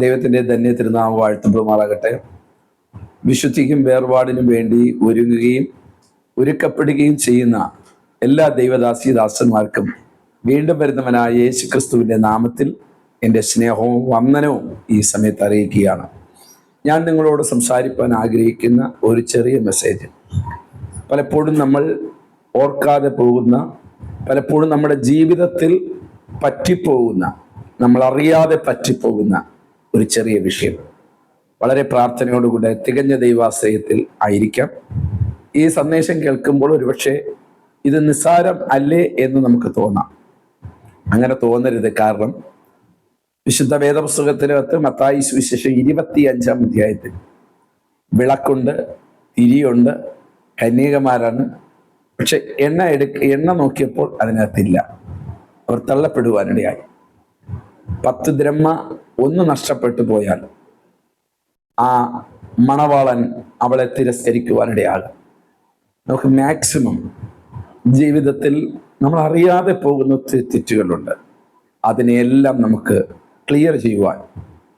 ദൈവത്തിന്റെ ധന്യ തിരുനാമം വാഴ്ത്തുമാറാകട്ടെ വിശുദ്ധിക്കും വേർപാടിനും വേണ്ടി ഒരുങ്ങുകയും ഒരുക്കപ്പെടുകയും ചെയ്യുന്ന എല്ലാ ദൈവദാസി ദാസന്മാർക്കും വീണ്ടും വരുന്നവനായ യേശു ക്രിസ്തുവിന്റെ നാമത്തിൽ എന്റെ സ്നേഹവും വന്ദനവും ഈ സമയത്ത് അറിയിക്കുകയാണ്. ഞാൻ നിങ്ങളോട് സംസാരിപ്പാൻ ആഗ്രഹിക്കുന്ന ഒരു ചെറിയ മെസ്സേജ്. പലപ്പോഴും നമ്മൾ ഓർക്കാതെ പോകുന്ന പലപ്പോഴും നമ്മുടെ ജീവിതത്തിൽ പറ്റിപ്പോകുന്ന നമ്മൾ അറിയാതെ പറ്റിപ്പോകുന്ന ഒരു ചെറിയ വിഷയം. വളരെ പ്രാർത്ഥനയോടുകൂടെ തികഞ്ഞ ദൈവാശ്രയത്തിൽ ആയിരിക്കാം. ഈ സന്ദേശം കേൾക്കുമ്പോൾ ഒരുപക്ഷെ ഇത് നിസ്സാരം അല്ലേ എന്ന് നമുക്ക് തോന്നാം. അങ്ങനെ തോന്നരുത്. കാരണം വിശുദ്ധ വേദപുസ്തകത്തിനകത്ത് മത്തായി സുവിശേഷം ഇരുപത്തി അഞ്ചാം അധ്യായത്തിൽ വിളക്കുണ്ട് തിരിയുണ്ട് കന്യകമാരാണ്. പക്ഷെ എണ്ണ എടുക്ക എണ്ണ നോക്കിയപ്പോൾ അതിനകത്തില്ല. അവർ തള്ളപ്പെടുവാനിടയായി. പത്ത് ദ്രഹ്മ ഒന്ന് നഷ്ടപ്പെട്ടു പോയാൽ ആ മണവാളൻ അവളെ തിരസ്കരിക്കുവാനിടയാകും. നമുക്ക് മാക്സിമം ജീവിതത്തിൽ നമ്മൾ അറിയാതെ പോകുന്ന തെറ്റുകളുണ്ട്. അതിനെയെല്ലാം നമുക്ക് ക്ലിയർ ചെയ്യുവാൻ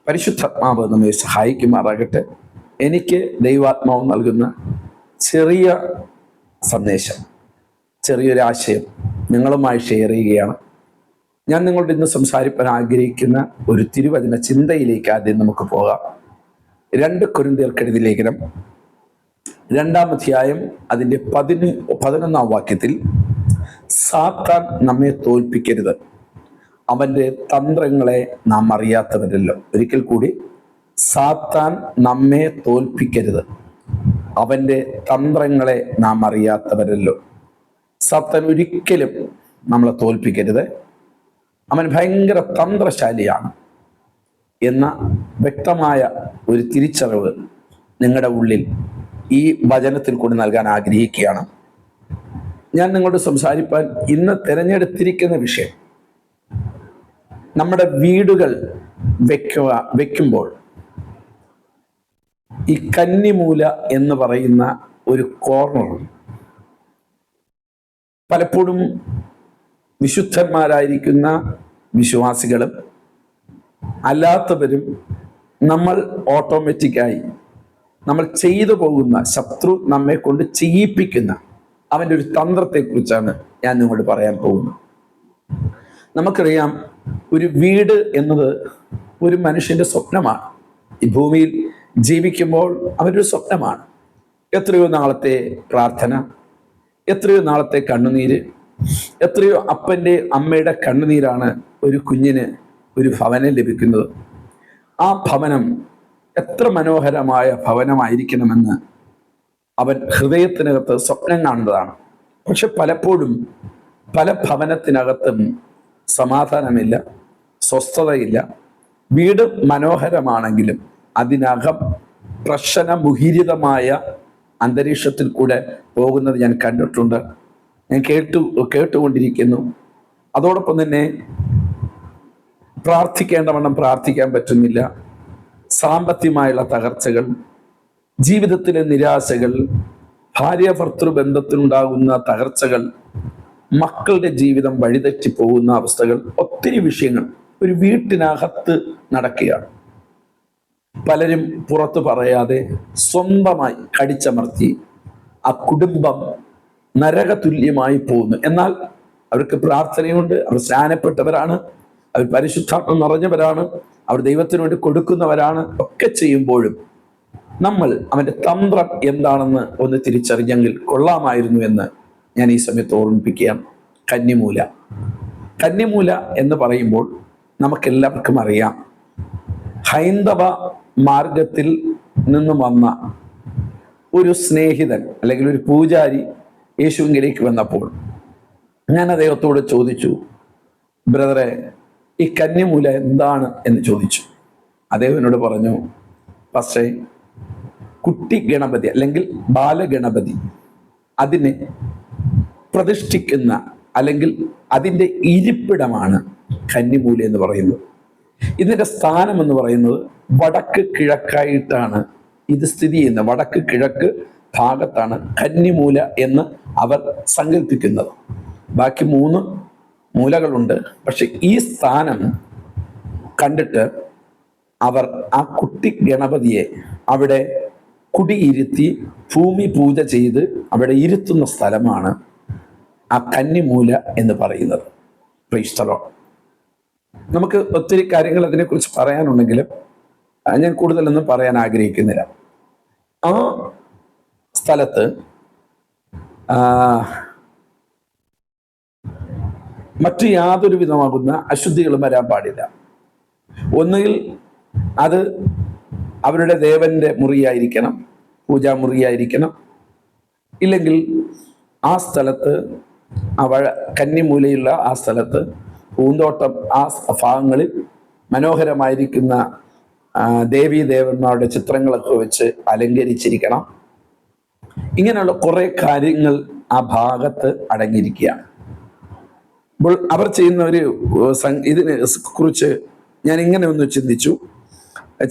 പരിശുദ്ധാത്മാവ് നമ്മെ സഹായിക്കുമാറാകട്ടെ. എനിക്ക് ദൈവാത്മാവ് നൽകുന്ന ചെറിയ സന്ദേശം ചെറിയൊരാശയം നിങ്ങളുമായി ഷെയർ ചെയ്യുകയാണ്. ഞാൻ നിങ്ങളോട് ഇന്ന് സംസാരിപ്പാൻ ആഗ്രഹിക്കുന്ന ഒരു തിരുവചന ചിന്തയിലേക്ക് ആദ്യം നമുക്ക് പോകാം. രണ്ട് കുരുന്തീർക്കെടുതി ലേഖനം. രണ്ടാം അധ്യായം അതിന്റെ പതിന് പതിനൊന്നാം വാക്യത്തിൽ സാത്താൻ നമ്മെ തോൽപ്പിക്കരുത്. അവന്റെ തന്ത്രങ്ങളെ നാം അറിയാത്തവരല്ലോ. ഒരിക്കൽ കൂടി സാത്താൻ നമ്മെ തോൽപ്പിക്കരുത്. അവന്റെ തന്ത്രങ്ങളെ നാം അറിയാത്തവരല്ലോ. സാത്താൻ ഒരിക്കലും നമ്മളെ തോൽപ്പിക്കരുത്. അവൻ ഭയങ്കര തന്ത്രശാലിയാണ് എന്ന വ്യക്തമായ ഒരു തിരിച്ചറിവ് നിങ്ങളുടെ ഉള്ളിൽ ഈ വചനത്തിൽ കൂടി നൽകാൻ ആഗ്രഹിക്കുകയാണ്. ഞാൻ നിങ്ങളോട് സംസാരിപ്പാൻ ഇന്ന് തിരഞ്ഞെടുത്തിരിക്കുന്ന വിഷയം നമ്മുടെ വീടുകൾ വെക്കുക വെക്കുമ്പോൾ ഈ കന്നിമൂല എന്ന് പറയുന്ന ഒരു കോർണർ പലപ്പോഴും വിശുദ്ധന്മാരായിരിക്കുന്ന വിശ്വാസികളും അല്ലാത്തവരും നമ്മൾ ഓട്ടോമാറ്റിക്കായി നമ്മൾ ചെയ്തു പോകുന്ന ശത്രു നമ്മെ കൊണ്ട് ചെയ്യിപ്പിക്കുന്ന അവന്റെ ഒരു തന്ത്രത്തെക്കുറിച്ചാണ് ഞാൻ നിങ്ങളോട് പറയാൻ പോകുന്നത്. നമുക്കറിയാം ഒരു വീട് എന്നത് ഒരു മനുഷ്യന്റെ സ്വപ്നമാണ്. ഈ ഭൂമിയിൽ ജീവിക്കുമ്പോൾ അവനൊരു സ്വപ്നമാണ്. എത്രയോ നാളത്തെ പ്രാർത്ഥന എത്രയോ നാളത്തെ കണ്ണുനീര് എത്രയോ അപ്പന്റെ അമ്മയുടെ കണ്ണുനീരാണ് ഒരു കുഞ്ഞിന് ഒരു ഭവനം ലഭിക്കുന്നത്. ആ ഭവനം എത്ര മനോഹരമായ ഭവനമായിരിക്കണമെന്ന് അവൻ ഹൃദയത്തിനകത്ത് സ്വപ്നം കാണുന്നതാണ്. പക്ഷെ പലപ്പോഴും പല ഭവനത്തിനകത്തും സമാധാനമില്ല സ്വസ്ഥതയില്ല. വീട് മനോഹരമാണെങ്കിലും അതിനകം പ്രശ്നമുഹിരിതമായ അന്തരീക്ഷത്തിൽ കൂടെ പോകുന്നത് ഞാൻ കണ്ടിട്ടുണ്ട്. ഞാൻ കേട്ടു കേട്ടുകൊണ്ടിരിക്കുന്നു. അതോടൊപ്പം തന്നെ പ്രാർത്ഥിക്കേണ്ടവണ്ണം പ്രാർത്ഥിക്കാൻ പറ്റുന്നില്ല. സാമ്പത്തികമായുള്ള തകർച്ചകൾ ജീവിതത്തിലെ നിരാശകൾ ഭാര്യ ഭർത്തൃ ബന്ധത്തിനുണ്ടാകുന്ന തകർച്ചകൾ മക്കളുടെ ജീവിതം വഴിതെറ്റി പോകുന്ന അവസ്ഥകൾ ഒത്തിരി വിഷയങ്ങൾ ഒരു വീട്ടിനകത്ത് നടക്കുകയാണ്. പലരും പുറത്തു പറയാതെ സ്വന്തമായി കടിച്ചമർത്തി ആ കുടുംബം നരകതുല്യമായി പോകുന്നു. എന്നാൽ അവർക്ക് പ്രാർത്ഥനയുണ്ട് അവർ സ്നാനപ്പെട്ടവരാണ് അവർ പരിശുദ്ധാത്മം നിറഞ്ഞവരാണ് അവർ ദൈവത്തിന് വേണ്ടി കൊടുക്കുന്നവരാണ്. ഒക്കെ ചെയ്യുമ്പോഴും നമ്മൾ അവന്റെ തന്ത്രം എന്താണെന്ന് ഒന്ന് തിരിച്ചറിഞ്ഞെങ്കിൽ കൊള്ളാമായിരുന്നു എന്ന് ഞാൻ ഈ സമയത്ത് ഓർമ്മിപ്പിക്കുകയാണ്. കന്നിമൂല. കന്നിമൂല എന്ന് പറയുമ്പോൾ നമുക്കെല്ലാവർക്കും അറിയാം ഹൈന്ദവ മാർഗത്തിൽ നിന്നും വന്ന ഒരു സ്നേഹിതൻ അല്ലെങ്കിൽ ഒരു പൂജാരി യേശുവിലേക്ക് വന്നപ്പോൾ ഞാൻ അദ്ദേഹത്തോട് ചോദിച്ചു ബ്രദറെ ഈ കന്യമൂല എന്താണ്? എന്ന് ചോദിച്ചു. അദ്ദേഹം എന്നോട് പറഞ്ഞു പക്ഷേ കുട്ടി ഗണപതി അല്ലെങ്കിൽ ബാലഗണപതി അതിനെ പ്രതിഷ്ഠിക്കുന്ന അല്ലെങ്കിൽ അതിന്റെ ഇരിപ്പിടമാണ് കന്നിമൂല എന്ന് പറയുന്നത്. ഇതിന്റെ സ്ഥാനം എന്ന് പറയുന്നത് വടക്ക് കിഴക്കായിട്ടാണ് ഇത് സ്ഥിതി ചെയ്യുന്നത്. വടക്ക് കിഴക്ക് ഭാഗത്താണ് കന്നിമൂല എന്ന് അവർ സങ്കല്പിക്കുന്നത് ബാക്കി മൂന്ന് മൂലകളുണ്ട്. പക്ഷെ ഈ സ്ഥാനം കണ്ടിട്ട് അവർ ആ കുട്ടി ഗണപതിയെ അവിടെ കുടിയിരുത്തി ഭൂമി പൂജ ചെയ്ത് അവിടെ ഇരുത്തുന്ന സ്ഥലമാണ് ആ കന്നിമൂല എന്ന് പറയുന്നത്. പ്രീസ്ഥലോ നമുക്ക് ഒത്തിരി കാര്യങ്ങൾ അതിനെക്കുറിച്ച് പറയാനുണ്ടെങ്കിലും ഞാൻ കൂടുതലൊന്നും പറയാൻ ആഗ്രഹിക്കുന്നില്ല. ആ സ്ഥലത്ത് മറ്റു യാതൊരു വിധമാകുന്ന അശുദ്ധികളും വരാൻ പാടില്ല. ഒന്നുകിൽ അത് അവരുടെ ദേവന്റെ മുറിയായിരിക്കണം പൂജാമുറിയായിരിക്കണം ഇല്ലെങ്കിൽ ആ സ്ഥലത്ത് അവ കന്നിമൂലയുള്ള ആ സ്ഥലത്ത് പൂന്തോട്ടം ആ ഭാഗങ്ങളിൽ മനോഹരമായിരിക്കുന്ന ദേവീ ദേവന്മാരുടെ ചിത്രങ്ങളൊക്കെ വെച്ച് അലങ്കരിച്ചിരിക്കണം. ഇങ്ങനെയുള്ള കുറേ കാര്യങ്ങൾ ആ ഭാഗത്ത് അടങ്ങിയിരിക്കുകയാണ്. അപ്പോൾ അവർ ചെയ്യുന്ന ഒരു ഇതിനെ കുറിച്ച് ഞാൻ ഇങ്ങനെ ഒന്ന് ചിന്തിച്ചു.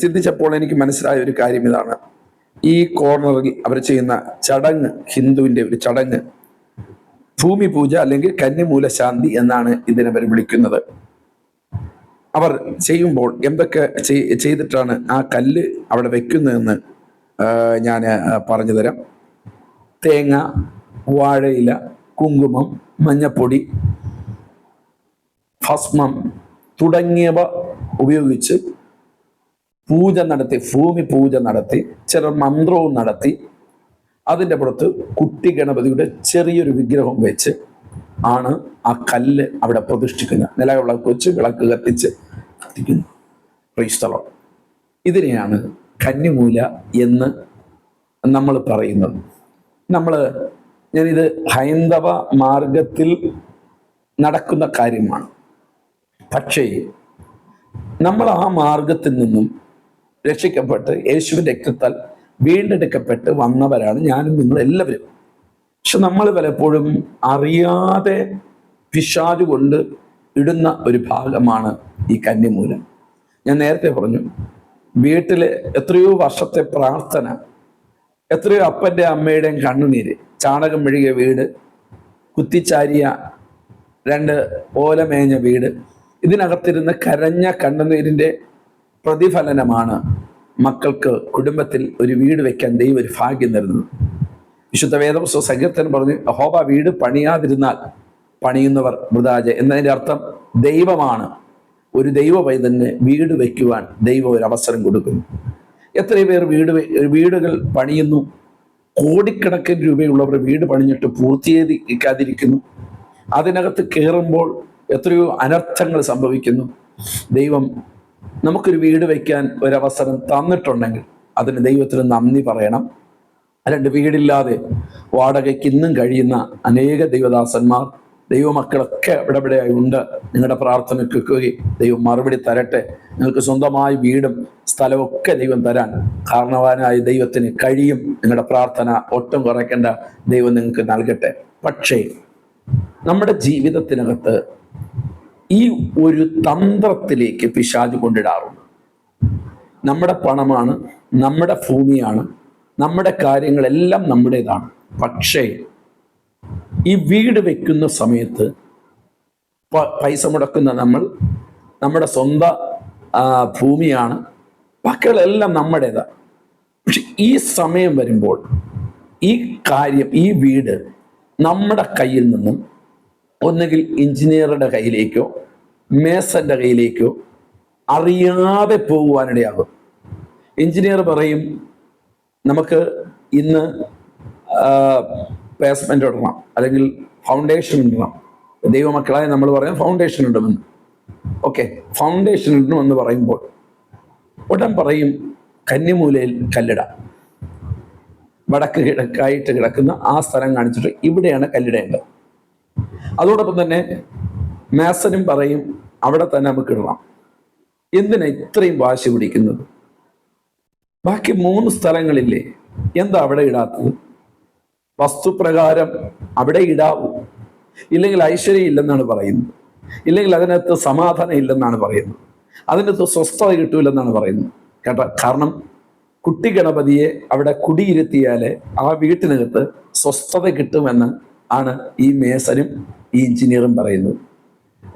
ചിന്തിച്ചപ്പോൾ എനിക്ക് മനസ്സിലായ ഒരു കാര്യം ഇതാണ്. ഈ കോർണറിൽ അവർ ചെയ്യുന്ന ചടങ്ങ് ഹിന്ദുവിന്റെ ഒരു ചടങ്ങ് ഭൂമി പൂജ അല്ലെങ്കിൽ കന്യമൂല ശാന്തി എന്നാണ് ഇതിനെ അവർ വിളിക്കുന്നത്. അവർ ചെയ്യുമ്പോൾ എന്തൊക്കെ ചെയ്തിട്ടാണ് ആ കല്ല് അവിടെ വെക്കുന്നതെന്ന് ഞാൻ പറഞ്ഞു തരാം. തേങ്ങ വാഴയില കുങ്കുമം മഞ്ഞപ്പൊടി ഭസ്മം തുടങ്ങിയവ ഉപയോഗിച്ച് പൂജ നടത്തി ഭൂമി പൂജ നടത്തി ചില മന്ത്രവും നടത്തി. അതിന്റെ പുറത്ത് കുട്ടി ഗണപതിയുടെ ചെറിയൊരു വിഗ്രഹം വെച്ച് ആണ് ആ കല്ല് അവിടെ പ്രതിഷ്ഠിക്കുന്നത്. നിലവിളക്ക് വെച്ച് വിളക്ക് കത്തിച്ച് കത്തിക്കുന്നു. ക്രൈസ്തവം ഇതിനെയാണ് കന്നിമൂല എന്ന് നമ്മൾ പറയുന്നത്. നമ്മൾ ഞാനിത് ഹൈന്ദവ മാർഗത്തിൽ നടക്കുന്ന കാര്യമാണ്. പക്ഷേ നമ്മൾ ആ മാർഗത്തിൽ നിന്നും രക്ഷിക്കപ്പെട്ട് യേശുവിന്റെ രക്തത്താൽ വീണ്ടെടുക്കപ്പെട്ട് വന്നവരാണ് ഞാനും നിങ്ങൾ എല്ലാവരും. പക്ഷെ നമ്മൾ പലപ്പോഴും അറിയാതെ പിശാചുകൊണ്ട് ഇടുന്ന ഒരു ഭാഗമാണ് ഈ കന്യമൂലം ഞാൻ നേരത്തെ പറഞ്ഞു വീട്ടിലെ എത്രയോ വർഷത്തെ പ്രാർത്ഥന എത്രയോ അപ്പന്റെ അമ്മയുടെയും കണ്ണുനീര്. ചാണകം മെഴുകിയ വീട് കുത്തിച്ചാരിയ രണ്ട് ഓലമേഞ്ഞ വീട്. ഇതിനകത്തിരുന്ന് കരഞ്ഞ കണ്ണുനീരിന്റെ പ്രതിഫലനമാണ് മക്കൾക്ക് കുടുംബത്തിൽ ഒരു വീട് വെക്കാൻ ദൈവം ഒരു ഭാഗ്യം തരുന്നത്. വിശുദ്ധ വേദപുസ്തക സങ്കീർത്തൻ പറഞ്ഞു ഹോബ വീട് പണിയാതിരുന്നാൽ പണിയുന്നവർ മൃതാജ എന്നതിന്റെ അർത്ഥം ദൈവമാണ്. ഒരു ദൈവ പൈതന് വീട് വയ്ക്കുവാൻ ദൈവം ഒരു അവസരം കൊടുക്കുന്നു. എത്രയോ പേർ വീട് വീടുകൾ പണിയുന്നു. കോടിക്കണക്കിന് രൂപയുള്ളവർ വീട് പണിഞ്ഞിട്ട് പൂർത്തീകരിക്കാതിരിക്കുന്നു. അതിനകത്ത് കയറുമ്പോൾ എത്രയോ അനർത്ഥങ്ങൾ സംഭവിക്കുന്നു. ദൈവം നമുക്കൊരു വീട് വയ്ക്കാൻ ഒരവസരം തന്നിട്ടുണ്ടെങ്കിൽ അതിന് ദൈവത്തിന് നന്ദി പറയണം. അല്ലാണ്ട് വീടില്ലാതെ വാടകയ്ക്ക് ഇന്നും കഴിയുന്ന അനേക ദൈവദാസന്മാർ ദൈവമക്കളൊക്കെ ഇവിടെ ഇവിടെയായി ഉണ്ട്. നിങ്ങളുടെ പ്രാർത്ഥന കേൾക്കുകയും ദൈവം മറുപടി തരട്ടെ. നിങ്ങൾക്ക് സ്വന്തമായി വീടും സ്ഥലമൊക്കെ ദൈവം തരാൻ കാരണവാനായ ദൈവത്തിന് കഴിയും. നിങ്ങളുടെ പ്രാർത്ഥന ഒട്ടും കുറയ്ക്കേണ്ട. ദൈവം നിങ്ങൾക്ക് നൽകട്ടെ. പക്ഷേ നമ്മുടെ ജീവിതത്തിനകത്ത് ഈ ഒരു തന്ത്രത്തിലേക്ക് പിശാജ് കൊണ്ടിടാറുണ്ട്. നമ്മുടെ പണമാണ് നമ്മുടെ ഭൂമിയാണ് നമ്മുടെ കാര്യങ്ങളെല്ലാം നമ്മുടേതാണ്. പക്ഷേ ഈ വീട് വെക്കുന്ന സമയത്ത് പൈസ മുടക്കുന്ന നമ്മൾ നമ്മുടെ സ്വന്തം ഭൂമിയാണ് ബാക്കികളെല്ലാം നമ്മുടേതാണ് പക്ഷെ ഈ സമയം വരുമ്പോൾ ഈ കാര്യം ഈ വീട് നമ്മുടെ കയ്യിൽ നിന്നും ഒന്നുകിൽ എഞ്ചിനീയറുടെ കയ്യിലേക്കോ മേസന്റെ കയ്യിലേക്കോ അറിയാതെ പോകുവാനിടയാകും. എഞ്ചിനീയർ പറയും നമുക്ക് ഇന്ന് പേസ്മെന്റ് ഇടണം അല്ലെങ്കിൽ ഫൗണ്ടേഷൻ ഇടണം. ദൈവമക്കളായ നമ്മൾ പറയാം ഫൗണ്ടേഷൻ ഇടുമെന്ന് ഓക്കെ ഫൗണ്ടേഷൻ ഇടണമെന്ന് പറയുമ്പോൾ ഉടൻ പറയും കന്നിമൂലയിൽ കല്ലിട. വടക്ക് കിഴക്കായിട്ട് കിടക്കുന്ന ആ സ്ഥലം കാണിച്ചിട്ട് ഇവിടെയാണ് കല്ലിടേണ്ടത്. അതോടൊപ്പം തന്നെ മാസനും പറയും അവിടെ തന്നെ നമുക്ക് ഇടണം. എന്തിനാ ഇത്രയും വാശി പിടിക്കുന്നത്? ബാക്കി മൂന്ന് സ്ഥലങ്ങളില്ലേ എന്താ അവിടെ ഇടാത്തത്? വസ്തുപ്രകാരം അവിടെ ഇടാവൂ. ഇല്ലെങ്കിൽ ഐശ്വര്യം ഇല്ലെന്നാണ് പറയുന്നത്. ഇല്ലെങ്കിൽ അതിനകത്ത് സമാധാനം ഇല്ലെന്നാണ് പറയുന്നത്. അതിനകത്ത് സ്വസ്ഥത കിട്ടൂലെന്നാണ് പറയുന്നത്. കേട്ടോ? കാരണം കുട്ടി ഗണപതിയെ അവിടെ കുടിയിരുത്തിയാൽ ആ വീട്ടിനകത്ത് സ്വസ്ഥത കിട്ടുമെന്ന് ആണ് ഈ മേസനും ഈ എഞ്ചിനീയറും പറയുന്നത്.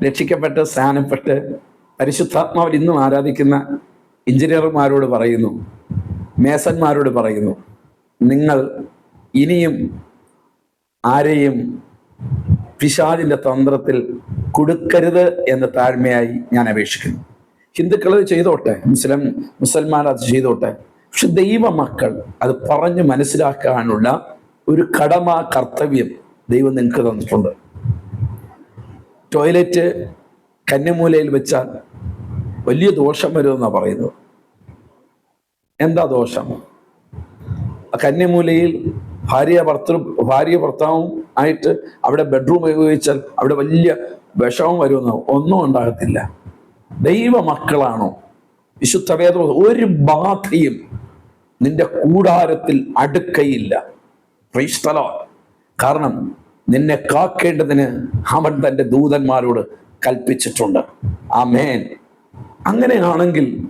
രക്ഷിക്കപ്പെട്ട് സ്നാനപ്പെട്ട് പരിശുദ്ധാത്മാവിൽ ഇന്നും ആരാധിക്കുന്ന എഞ്ചിനീയർമാരോട് പറയുന്നു മേസന്മാരോട് പറയുന്നു നിങ്ങൾ ഇനിയും ആരെയും പിശാദിന്റെ തന്ത്രത്തിൽ കൊടുക്കരുത് എന്ന് താഴ്മയായി ഞാൻ അപേക്ഷിക്കുന്നു. ഹിന്ദുക്കൾ ചെയ്തോട്ടെ മുസ്ലിം മുസൽമാൻ അത് ചെയ്തോട്ടെ. പക്ഷെ ദൈവമക്കൾ അത് പറഞ്ഞു മനസ്സിലാക്കാനുള്ള ഒരു കടമ കർത്തവ്യം ദൈവം നിങ്ങൾക്ക് തന്നിട്ടുണ്ട്. ടോയ്ലറ്റ് കന്നിമൂലയിൽ വെച്ചാൽ വലിയ ദോഷം വരുമെന്നാണ് പറയുന്നത്. എന്താ ദോഷം? ആ കന്യമൂലയിൽ ഭാര്യ ഭർത്തൃ ഭാര്യ ഭർത്താവും ആയിട്ട് അവിടെ ബെഡ്റൂം ഉപയോഗിച്ചാൽ അവിടെ വലിയ വിഷമം വരുമെന്ന്? ഒന്നും ഉണ്ടാകത്തില്ല. ദൈവമക്കളാണോ? വിശുദ്ധ വേദ ഒരു ബാധയും നിന്റെ കൂടാരത്തിൽ അടുക്കയില്ല. Lord. കാരണം നിന്നെ കാക്കേണ്ടതിന് അവൻ തന്റെ ദൂതന്മാരോട് കൽപ്പിച്ചിട്ടുണ്ട്. ആ മേൻ അങ്ങനെയാണെങ്കിൽ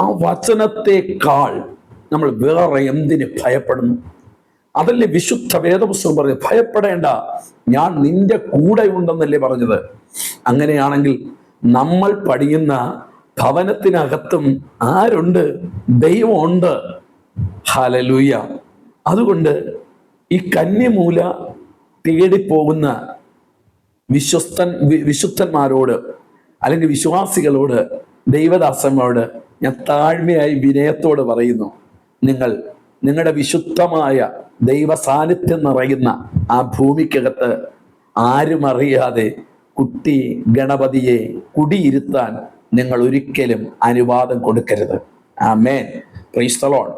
ആ വചനത്തെക്കാൾ നമ്മൾ വേറെ എന്തിന് ഭയപ്പെടുന്നു? അതല്ലേ വിശുദ്ധ വേദപുസ്തകം പറഞ്ഞു ഭയപ്പെടേണ്ട. ഞാൻ നിന്റെ കൂടെ ഉണ്ടെന്നല്ലേ പറഞ്ഞത്? അങ്ങനെയാണെങ്കിൽ നമ്മൾ പണിയുന്ന ഭവനത്തിനകത്തും ആരുണ്ട്? ദൈവമുണ്ട്. ഹലലൂയ അതുകൊണ്ട് ഈ കന്യമൂല തേടിപ്പോകുന്ന വിശ്വസ്തൻ വിശുദ്ധന്മാരോട് അല്ലെങ്കിൽ വിശ്വാസികളോട് ദൈവദാസന്മാരോട് ഞാൻ താഴ്മയായി വിനയത്തോട് പറയുന്നു. നിങ്ങൾ നിങ്ങളുടെ വിശുദ്ധമായ ദൈവ സാന്നിധ്യം നിറയുന്ന ആ ഭൂമിക്കകത്ത് ആരും അറിയാതെ കുട്ടി ഗണപതിയെ കുടിയിരുത്താൻ നിങ്ങൾ ഒരിക്കലും അനുവാദം കൊടുക്കരുത്. ആ മേൻ പ്രീസ്തലോൺ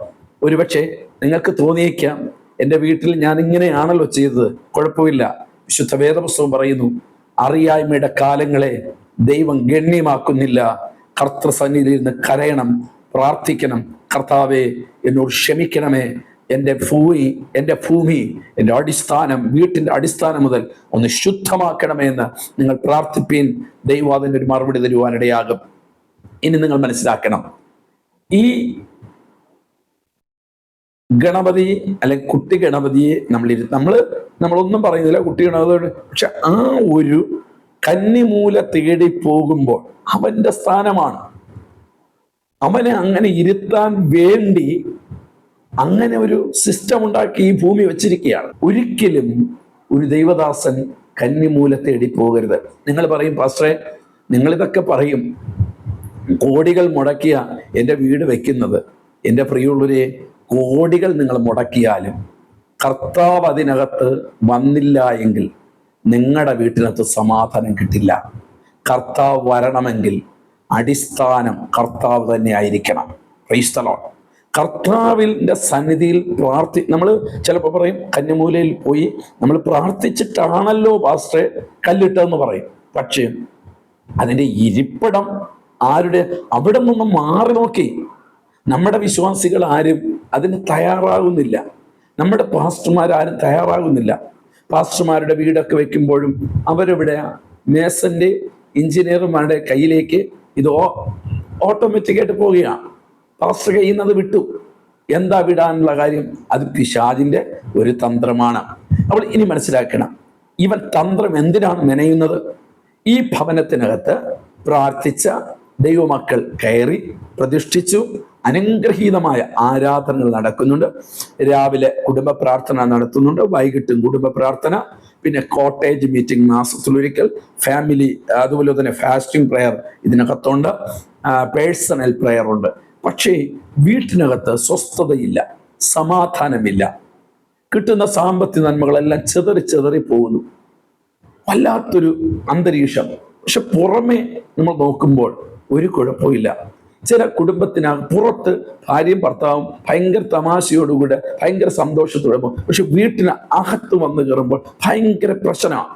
ഒരുപക്ഷെ നിങ്ങൾക്ക് തോന്നിയേക്കാം എന്റെ വീട്ടിൽ ഞാൻ ഇങ്ങനെയാണല്ലോ ചെയ്തത്. കുഴപ്പമില്ല. വിശുദ്ധ വേദപുസ്തകം പറയുന്നു അറിയായ്മയുടെ കാലങ്ങളെ ദൈവം ഗണ്യമാക്കുന്നില്ല. കർത്തൃസന്നിധിയിൽ നിന്ന് കരയണം പ്രാർത്ഥിക്കണം. കർത്താവെ എന്നോട് ക്ഷമിക്കണമേ. എന്റെ ഭൂമി എന്റെ ഭൂമി എന്റെ അടിസ്ഥാനം വീട്ടിന്റെ അടിസ്ഥാനം മുതൽ ഒന്ന് ശുദ്ധമാക്കണമേ എന്ന് നിങ്ങൾ പ്രാർത്ഥിപ്പീൻ. ദൈവം അതിന്റെ ഒരു മറുപടി തരുവാനിടയാകും. ഇനി നിങ്ങൾ മനസ്സിലാക്കണം. ഈ ഗണപതി അല്ലെങ്കിൽ കുട്ടി ഗണപതിയെ നമ്മൾ നമ്മൾ നമ്മളൊന്നും പറയുന്നില്ല കുട്ടി ഗണപതി പക്ഷെ ആ ഒരു കന്നിമൂല തേടി പോകുമ്പോൾ അവന്റെ സ്ഥാനമാണ്. അവനെ അങ്ങനെ ഇരുത്താൻ വേണ്ടി അങ്ങനെ ഒരു സിസ്റ്റം ഉണ്ടാക്കി ഈ ഭൂമി വെച്ചിരിക്കുകയാണ്. ഒരിക്കലും ഒരു ദൈവദാസൻ കന്നിമൂല തേടി പോകരുത് നിങ്ങൾ പറയും പാസ്റ്ററെ നിങ്ങളിതൊക്കെ പറയും കോടികൾ മുടക്കിയ എന്റെ വീട് വെക്കുന്നത് എന്റെ പ്രിയമുള്ളവരെ കോടികൾ നിങ്ങൾ മുടക്കിയാലും കർത്താവ് അതിനകത്ത് വന്നില്ല എങ്കിൽ നിങ്ങളുടെ വീട്ടിനകത്ത് സമാധാനം കിട്ടില്ല. കർത്താവ് വരണമെങ്കിൽ അടിസ്ഥാനം കർത്താവ് തന്നെ ആയിരിക്കണം. ക്രൈസ്തലോ കർത്താവിന്റെ സന്നിധിയിൽ പ്രാർത്ഥി നമ്മൾ ചിലപ്പോൾ പറയും കന്യമൂലയിൽ പോയി നമ്മൾ പ്രാർത്ഥിച്ചിട്ടാണല്ലോ പാസ്റ്ററെ കല്ലിട്ടതെന്ന് പറയും. പക്ഷേ അതിന്റെ ഇരിപ്പിടം ആരുടെ? അവിടെ നിന്ന് മാറി നോക്കി. നമ്മുടെ വിശ്വാസികൾ ആരും അതിന് തയ്യാറാകുന്നില്ല. നമ്മുടെ പാസ്റ്റർമാർ ആരും തയ്യാറാകുന്നില്ല. പാസ്റ്റർമാരുടെ വീടൊക്കെ വെക്കുമ്പോഴും അവരിവിടെ മേസന്റെ എഞ്ചിനീയർമാരുടെ കയ്യിലേക്ക് ഇത് ഓട്ടോമാറ്റിക്കായിട്ട് പോവുകയാണ്. പാസ്റ്റർ ചെയ്യുന്നത് വിട്ടു. എന്താ വിടാനുള്ള കാര്യം? അത് പിശാജിന്റെ ഒരു തന്ത്രമാണ്. അപ്പോൾ ഇനി മനസ്സിലാക്കണം ഇവൻ തന്ത്രം എന്തിനാണ് മെനയുന്നത്? ഈ ഭവനത്തിനകത്ത് പ്രാർത്ഥിച്ച ദൈവമക്കൾ കയറി പ്രതിഷ്ഠിച്ചു. അനുഗ്രഹീതമായ ആരാധനകൾ നടക്കുന്നുണ്ട്. രാവിലെ കുടുംബ പ്രാർത്ഥന നടത്തുന്നുണ്ട്. വൈകിട്ടും കുടുംബ പ്രാർത്ഥന. പിന്നെ കോട്ടേജ് മീറ്റിംഗ് മാസത്തിലൊരിക്കൽ ഫാമിലി അതുപോലെ തന്നെ ഫാസ്റ്റിംഗ് പ്രെയർ ഇതിനകത്തുണ്ട്. പേഴ്സണൽ പ്രെയർ ഉണ്ട്. പക്ഷേ വീട്ടിനകത്ത് സ്വസ്ഥതയില്ല സമാധാനമില്ല. കിട്ടുന്ന സാമ്പത്തിക നന്മകളെല്ലാം ചെതറി ചെതറി പോകുന്നു. വല്ലാത്തൊരു അന്തരീക്ഷം. പക്ഷെ പുറമെ നമ്മൾ നോക്കുമ്പോൾ ഒരു കുഴപ്പമില്ല. ചില കുടുംബത്തിന് പുറത്ത് ഭാര്യയും ഭർത്താവും ഭയങ്കര തമാശയോടുകൂടെ ഭയങ്കര സന്തോഷത്തോടെ പോകും. പക്ഷെ വീട്ടിന് അകത്ത് വന്നു കയറുമ്പോൾ ഭയങ്കര പ്രശ്നമാണ്.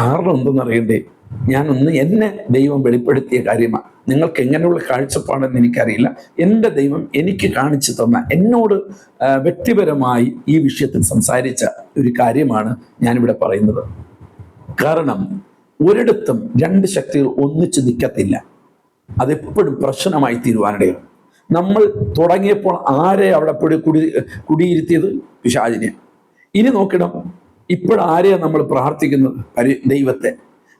കാരണം എന്തെന്നറിയണ്ടേ? ഞാനൊന്ന് എന്നെ ദൈവം വെളിപ്പെടുത്തിയ കാര്യമാണ് നിങ്ങൾക്ക് എങ്ങനെയുള്ള കാഴ്ചപ്പാടെന്ന് എനിക്കറിയില്ല. എന്റെ ദൈവം എനിക്ക് കാണിച്ചു തന്ന എന്നോട് വ്യക്തിപരമായി ഈ വിഷയത്തിൽ സംസാരിച്ച ഒരു കാര്യമാണ് ഞാനിവിടെ പറയുന്നത്. കാരണം ഒരിടത്തും രണ്ട് ശക്തികൾ ഒന്നിച്ച് നിൽക്കത്തില്ല. അതെപ്പോഴും പ്രശ്നമായി തീരുവാനിടയാണ്. നമ്മൾ തുടങ്ങിയപ്പോൾ ആരെ അവിടെ കുടി കുടിയിരുത്തിയത്? പിശാചിനെ. ഇനി നോക്കണം ഇപ്പോഴാരെയാണ് നമ്മൾ പ്രാർത്ഥിക്കുന്നത്? ദൈവത്തെ.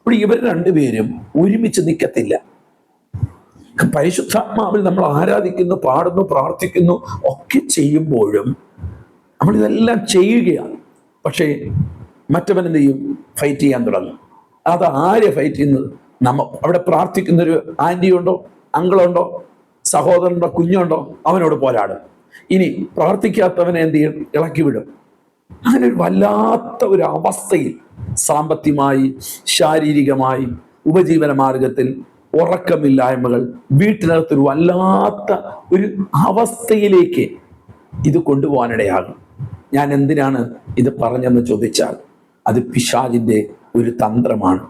ഇപ്പോൾ ഇവർ രണ്ടുപേരും ഒരുമിച്ച് നിൽക്കത്തില്ല. പരിശുദ്ധാത്മാവിൽ നമ്മൾ ആരാധിക്കുന്നു പാടുന്നു പ്രാർത്ഥിക്കുന്നു ഒക്കെ ചെയ്യുമ്പോഴും നമ്മൾ ഇതെല്ലാം ചെയ്യുകയാണ്. പക്ഷേ മറ്റവൻ എന്ത് ചെയ്യും? ഫൈറ്റ് ചെയ്യാൻ തുടങ്ങും. അത് ആരെ ഫൈറ്റ് ചെയ്യുന്നത്? നമ്മ അവിടെ പ്രാർത്ഥിക്കുന്നൊരു ആന്റിയുണ്ടോ? അങ്കിളുണ്ടോ? സഹോദരനുണ്ടോ? കുഞ്ഞുണ്ടോ? അവനോട് പോരാടും. ഇനി പ്രാർത്ഥിക്കാത്തവനെ എന്ത് ചെയ്യും? ഇളക്കി വിടും. അങ്ങനെ ഒരു വല്ലാത്ത ഒരു അവസ്ഥയിൽ സാമ്പത്തികമായി ശാരീരികമായി ഉപജീവന മാർഗത്തിൽ ഉറക്കമില്ലായ്മകൾ വീട്ടിനകത്തൊരു വല്ലാത്ത ഒരു അവസ്ഥയിലേക്ക് ഇത് കൊണ്ടുപോകാനിടയാകും. ഞാൻ എന്തിനാണ് ഇത് പറഞ്ഞെന്ന് ചോദിച്ചാൽ അത് പിശാജിന്റെ ഒരു തന്ത്രമാണ്.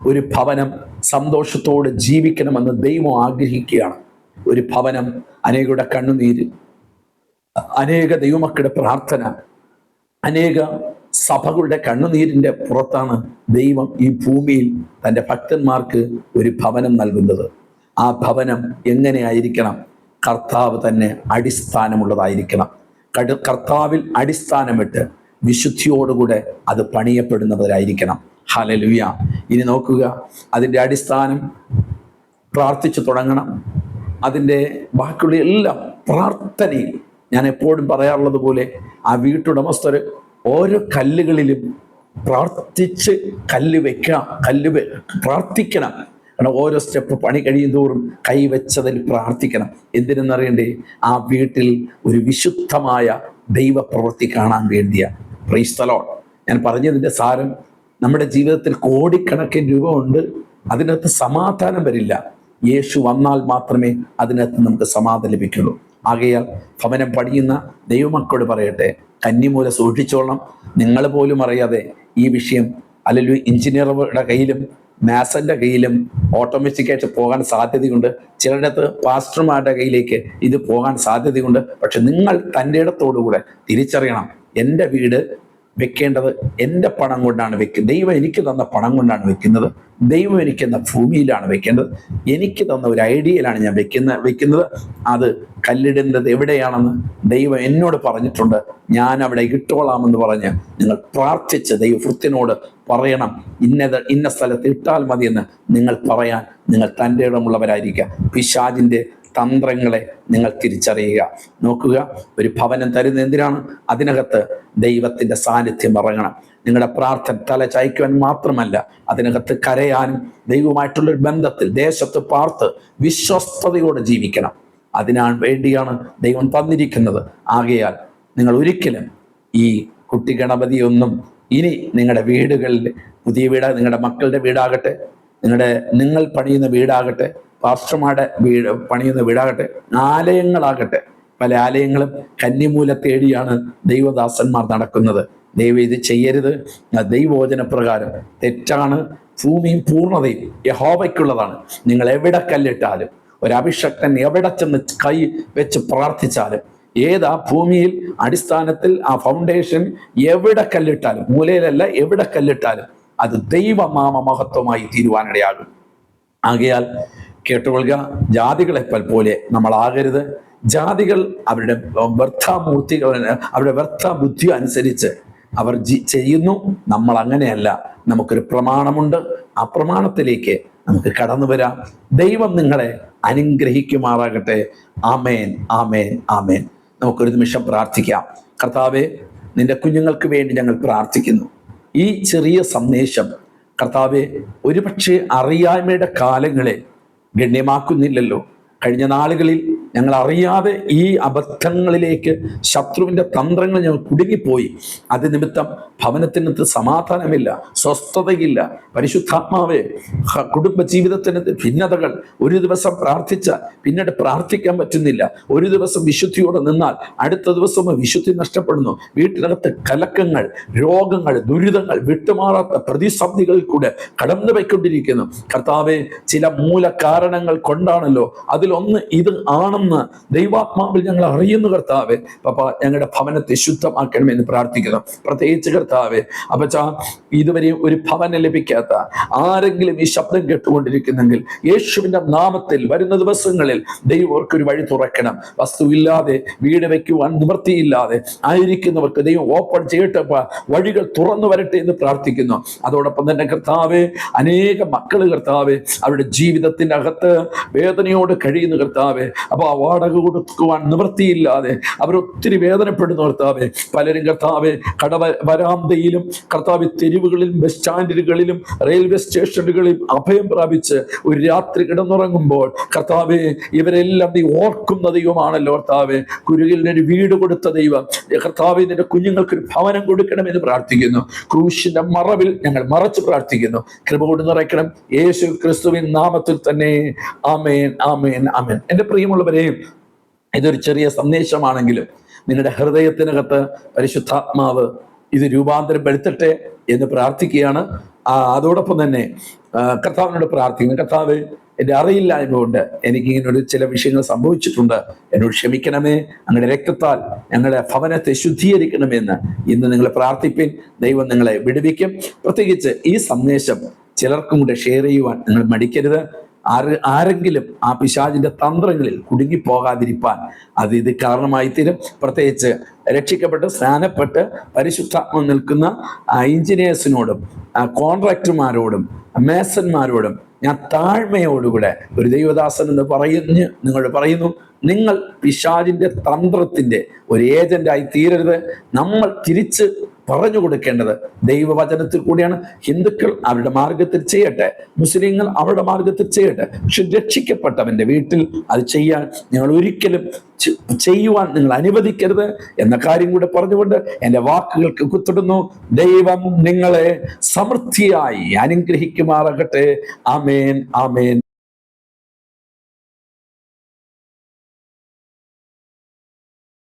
ഒരു ഭവനം സന്തോഷത്തോടെ ജീവിക്കണമെന്ന് ദൈവം ആഗ്രഹിക്കുകയാണ്. ഒരു ഭവനം അനേകരുടെ കണ്ണുനീര് അനേക ദൈവമക്കളുടെ പ്രാർത്ഥന അനേക സഭകളുടെ കണ്ണുനീരിന്റെ പുറത്താണ് ദൈവം ഈ ഭൂമിയിൽ തന്റെ ഭക്തന്മാർക്ക് ഒരു ഭവനം നൽകുന്നത്. ആ ഭവനം എങ്ങനെയായിരിക്കണം? കർത്താവ് തന്നെ അടിസ്ഥാനമുള്ളതായിരിക്കണം. കടു കർത്താവിൽ അടിസ്ഥാനമിട്ട് വിശുദ്ധിയോടുകൂടെ അത് പണിയപ്പെടുന്നവരായിരിക്കണം. ഹലലുയ ഇനി നോക്കുക അതിന്റെ അടിസ്ഥാനം പ്രാർത്ഥിച്ചു തുടങ്ങണം. അതിന്റെ ബാക്കിയുള്ള എല്ലാം പ്രാർത്ഥനയിൽ. ഞാൻ എപ്പോഴും പറയാറുള്ളത് പോലെ ആ വീട്ടുടമസ്ഥർ ഓരോ കല്ലുകളിലും പ്രാർത്ഥിച്ച് കല്ല് വെക്കണം കല്ല് പ്രാർത്ഥിക്കണം. കാരണം ഓരോ സ്റ്റെപ്പ് പണി കഴിയും തോറും കൈവച്ചതിൽ പ്രാർത്ഥിക്കണം. എന്തിനെന്നറിയണ്ടേ? ആ വീട്ടിൽ ഒരു വിശുദ്ധമായ ദൈവപ്രവൃത്തി കാണാൻ വേണ്ടിയ. പ്രൈസ്തലോൺ ഞാൻ പറഞ്ഞതിന്റെ സാരം നമ്മുടെ ജീവിതത്തിൽ കോടിക്കണക്കിന് രൂപ ഉണ്ട് അതിനകത്ത് സമാധാനം വരില്ല. യേശു വന്നാൽ മാത്രമേ അതിനകത്ത് നമുക്ക് സമാധാനം ലഭിക്കുള്ളൂ. ആകയാൽ ഭവനം പണിയുന്ന ദൈവമക്കളോട് പറയട്ടെ കന്നിമൂല സൂക്ഷിച്ചോളണം. നിങ്ങൾ പോലും അറിയാതെ ഈ വിഷയം അല്ലെങ്കിൽ എഞ്ചിനീയറുടെ കയ്യിലും മാസന്റെ കയ്യിലും ഓട്ടോമാറ്റിക്കായിട്ട് പോകാൻ സാധ്യതയുണ്ട്. ചിലയിടത്ത് പാസ്റ്റർമാരുടെ കയ്യിലേക്ക് ഇത് പോകാൻ സാധ്യതയുണ്ട്. പക്ഷെ നിങ്ങൾ തന്റെ ഇടത്തോടുകൂടെ തിരിച്ചറിയണം. എന്റെ വീട് വെക്കേണ്ടത് എന്റെ പണം കൊണ്ടാണ് വെക്കുന്നത് ദൈവം എനിക്ക് തന്ന പണം കൊണ്ടാണ് വെക്കുന്നത്. ദൈവം എനിക്ക് തന്ന ഭൂമിയിലാണ് വെക്കേണ്ടത്. എനിക്ക് തന്ന ഒരു ഐഡിയയിലാണ് ഞാൻ വെക്കുന്ന വെക്കുന്നത്. അത് കല്ലിടേണ്ടത് എവിടെയാണെന്ന് ദൈവം എന്നോട് പറഞ്ഞിട്ടുണ്ട്. ഞാൻ അവിടെ ഇട്ടോളാമെന്ന് പറഞ്ഞ് നിങ്ങൾ പ്രാർത്ഥിച്ച് ദൈവഭൃത്തിനോട് പറയണം. ഇന്നത് ഇന്ന സ്ഥലത്ത് ഇട്ടാൽ മതിയെന്ന് നിങ്ങൾ പറയാൻ നിങ്ങൾ തന്റെ ഇടമുള്ളവരായിരിക്കുക. പിശാജിന്റെ തന്ത്രങ്ങളെ നിങ്ങൾ തിരിച്ചറിയുക. നോക്കുക ഒരു ഭവനം തരുന്ന എന്തിനാണ്? അതിനകത്ത് ദൈവത്തിന്റെ സാന്നിധ്യം ഇറങ്ങണം. നിങ്ങളുടെ പ്രാർത്ഥന തല ചായ്ക്കുവാൻ മാത്രമല്ല അതിനകത്ത് കരയാനും ദൈവമായിട്ടുള്ള ഒരു ബന്ധത്തിൽ ദേശത്ത് പാർത്ത് വിശ്വസ്തയോടെ ജീവിക്കണം. അതിനാണ് വേണ്ടിയാണ് ദൈവം തന്നിരിക്കുന്നത്. ആകയാൽ നിങ്ങൾ ഒരിക്കലും ഈ കുട്ടി ഗണപതിയൊന്നും ഇനി നിങ്ങളുടെ വീടുകളിൽ പുതിയ വീട് നിങ്ങളുടെ മക്കളുടെ വീടാകട്ടെ നിങ്ങളുടെ നിങ്ങൾ പണിയുന്ന വീടാകട്ടെ പാസ്റ്റർമാരുടെ വീട് പണിയുന്ന വീടാകട്ടെ ആലയങ്ങളാകട്ടെ. പല ആലയങ്ങളും കന്നിമൂല തേടിയാണ് ദൈവദാസന്മാർ നടക്കുന്നത്. ദൈവം ഇത് ചെയ്യരുത്. ആ ദൈവവചന പ്രകാരം തെറ്റാണ് ഭൂമിയും പൂർണതയും യഹോബയ്ക്കുള്ളതാണ് നിങ്ങൾ എവിടെ കല്ലിട്ടാലും ഒരു അഭിഷക്തൻ എവിടെ ചെന്ന് കൈ വെച്ച് പ്രാർത്ഥിച്ചാലും ഏതാ ഭൂമിയിൽ അടിസ്ഥാനത്തിൽ ആ ഫൗണ്ടേഷൻ എവിടെ കല്ലിട്ടാലും മൂലയിലല്ല എവിടെ കല്ലിട്ടാലും അത് ദൈവമാമ മഹത്വമായി തീരുവാനിടയാകും. ആകയാൽ കേട്ടുകൊള്ളുക. ജാതികളെ പോലെ നമ്മൾ ആകരുത് ജാതികൾ അവരുടെ വ്യർത്ഥാമൂർത്തികൾ അവരുടെ വ്യർത്ഥ ബുദ്ധി അനുസരിച്ച് അവർ ജി ചെയ്യുന്നു. നമ്മൾ അങ്ങനെയല്ല നമുക്കൊരു പ്രമാണമുണ്ട്. ആ പ്രമാണത്തിലേക്ക് നമുക്ക് കടന്നു വരാം. ദൈവം നിങ്ങളെ അനുഗ്രഹിക്കുമാറാകട്ടെ. ആമേൻ ആമേൻ ആമേൻ. നമുക്കൊരു നിമിഷം പ്രാർത്ഥിക്കാം. കർത്താവെ നിന്റെ കുഞ്ഞുങ്ങൾക്ക് വേണ്ടി ഞങ്ങൾ പ്രാർത്ഥിക്കുന്നു. ഈ ചെറിയ സന്ദേശം കർത്താവെ ഒരുപക്ഷെ അറിയായ്മയുടെ കാലങ്ങളെ ഗണ്യമാക്കുന്നില്ലല്ലോ. കഴിഞ്ഞ നാളുകളിൽ ഞങ്ങൾ അറിയാതെ ഈ അബദ്ധങ്ങളിലേക്ക് ശത്രുവിന്റെ തന്ത്രങ്ങൾ ഞങ്ങൾ കുടുങ്ങിപ്പോയി. അത് നിമിത്തം ഭവനത്തിനകത്ത് സമാധാനമില്ല സ്വസ്ഥതയില്ല. പരിശുദ്ധാത്മാവെ കുടുംബ ജീവിതത്തിന് ഭിന്നതകൾ. ഒരു ദിവസം പ്രാർത്ഥിച്ച പിന്നീട് പ്രാർത്ഥിക്കാൻ പറ്റുന്നില്ല. ഒരു ദിവസം വിശുദ്ധിയോടെ നിന്നാൽ അടുത്ത ദിവസം വിശുദ്ധി നഷ്ടപ്പെടുന്നു. വീട്ടിനകത്ത് കലക്കങ്ങൾ രോഗങ്ങൾ ദുരിതങ്ങൾ വിട്ടുമാറാത്ത പ്രതിസന്ധികളിൽ കൂടെ കടന്നു പോയിക്കൊണ്ടിരിക്കുന്നു. കർത്താവെ ചില മൂല കാരണങ്ങൾ കൊണ്ടാണല്ലോ അതിലൊന്ന് ഇത് ആണെന്ന് തുറന്ന് ദൈവാത്മാവിൽ ഞങ്ങൾ അറിയുന്നു കർത്താവ്. പപ്പ ഞങ്ങളുടെ ഭവനത്തെ ശുദ്ധമാക്കണമെന്ന് പ്രാർത്ഥിക്കുന്നു. പ്രത്യേകിച്ച് കർത്താവ് അപ്പച്ച ഇതുവരെയും ഒരു ഭവനം ലഭിക്കാത്ത ആരെങ്കിലും ഈ ശബ്ദം കേട്ടുകൊണ്ടിരിക്കുന്നെങ്കിൽ യേശുവിന്റെ നാമത്തിൽ വരുന്ന ദിവസങ്ങളിൽ ദൈവം ഒരു വഴി തുറക്കണം. വസ്തുവില്ലാതെ വീട് വയ്ക്കുവാൻ നിവൃത്തിയില്ലാതെ ആയിരിക്കുന്നവർക്ക് ദൈവം ഓപ്പൺ ചെയ്യട്ടെ. വഴികൾ തുറന്നു വരട്ടെ എന്ന് പ്രാർത്ഥിക്കുന്നു. അതോടൊപ്പം തന്നെ കർത്താവ് അനേക മക്കൾ കർത്താവ് അവരുടെ ജീവിതത്തിന്റെ അകത്ത് വേദനയോട് കഴിയുന്ന കർത്താവ്. അപ്പൊ വാടക കൊടുക്കുവാൻ നിവൃത്തിയില്ലാതെ അവരൊത്തിരി വേദനപ്പെടുന്നു കർത്താവെ പലരും കർത്താവെ കടവ വരാന്തയിലും കർത്താവ് തെരുവുകളിലും ബസ് സ്റ്റാൻഡുകളിലും റെയിൽവേ സ്റ്റേഷനുകളിലും അഭയം പ്രാപിച്ച് ഒരു രാത്രി കിടന്നുറങ്ങുമ്പോൾ കർത്താവെ ഇവരെല്ലാം നീ ഓർക്കുന്ന ദൈവമാണല്ലോ കർത്താവെ. കുരുകിലിനൊരു വീട് കൊടുത്ത ദൈവം. കർത്താവെ നിന്റെ കുഞ്ഞുങ്ങൾക്ക് ഒരു ഭവനം കൊടുക്കണമെന്ന് പ്രാർത്ഥിക്കുന്നു. ക്രൂശിന്റെ മറവിൽ ഞങ്ങൾ മറച്ച് പ്രാർത്ഥിക്കുന്നു. കൃപ കൊണ്ട് നിറയ്ക്കണം. യേശു ക്രിസ്തുവിൻ നാമത്തിൽ തന്നെ. ആമേൻ ആമേൻ ആമേൻ. എന്റെ പ്രിയമുള്ളവരെ ഇതൊരു ചെറിയ സന്ദേശമാണെങ്കിലും നിങ്ങളുടെ ഹൃദയത്തിനകത്ത് പരിശുദ്ധാത്മാവ് ഇത് രൂപാന്തരപ്പെടുത്തട്ടെ എന്ന് പ്രാർത്ഥിക്കുകയാണ്. അതോടൊപ്പം തന്നെ കർത്താവിനോട് പ്രാർത്ഥിക്കുന്നു. കർത്താവ് എന്റെ അറിയില്ലായ്മ കൊണ്ട് എനിക്ക് ഇങ്ങനൊരു ചില വിഷയങ്ങൾ സംഭവിച്ചിട്ടുണ്ട്. എന്നോട് ക്ഷമിക്കണമേ. അങ്ങയുടെ രക്തത്താൽ ഞങ്ങളുടെ ഭവനത്തെ ശുദ്ധീകരിക്കണമെന്ന് ഇന്ന് നിങ്ങൾ പ്രാർത്ഥിപ്പിൻ. ദൈവം നിങ്ങളെ വിടുവിക്കും. പ്രത്യേകിച്ച് ഈ സന്ദേശം ചിലർക്കും കൂടെ ഷെയർ ചെയ്യുവാൻ നിങ്ങൾ മടിക്കരുത്. ആര് ആരെങ്കിലും ആ പിശാചിന്റെ തന്ത്രങ്ങളിൽ കുടുങ്ങിപ്പോകാതിരിപ്പാൻ അത് ഇത് കാരണമായി തീരും പ്രത്യേകിച്ച് രക്ഷിക്കപ്പെട്ട് സ്നാനപ്പെട്ട് പരിശുദ്ധാത്മ നിൽക്കുന്ന എഞ്ചിനീയേഴ്സിനോടും കോൺട്രാക്ടർമാരോടും മേസന്മാരോടും ഞാൻ താഴ്മയോടുകൂടെ ഒരു ദൈവദാസൻ എന്ന് പറയുന്നു നിങ്ങൾ പറയുന്നു. നിങ്ങൾ പിശാജിന്റെ തന്ത്രത്തിന്റെ ഒരു ഏജന്റായി തീരരുത്. നമ്മൾ തിരിച്ച് പറഞ്ഞു കൊടുക്കേണ്ടത് ദൈവവചനത്തിൽ കൂടിയാണ്. ഹിന്ദുക്കൾ അവരുടെ മാർഗത്തിൽ ചെയ്യട്ടെ. മുസ്ലിങ്ങൾ അവരുടെ മാർഗത്തിൽ ചെയ്യട്ടെ. പക്ഷെ രക്ഷിക്കപ്പെട്ടവന്റെ വീട്ടിൽ അത് ചെയ്യാൻ നിങ്ങൾ ഒരിക്കലും ചെയ്യുവാൻ നിങ്ങൾ അനുവദിക്കരുത് എന്ന കാര്യം കൂടെ പറഞ്ഞുകൊണ്ട് എന്റെ വാക്കുകൾക്ക് കുത്തിടുന്നു ദൈവം നിങ്ങളെ സമൃദ്ധിയായി അനുഗ്രഹിക്കുമാറാകട്ടെ. ആമേൻ ആമേൻ.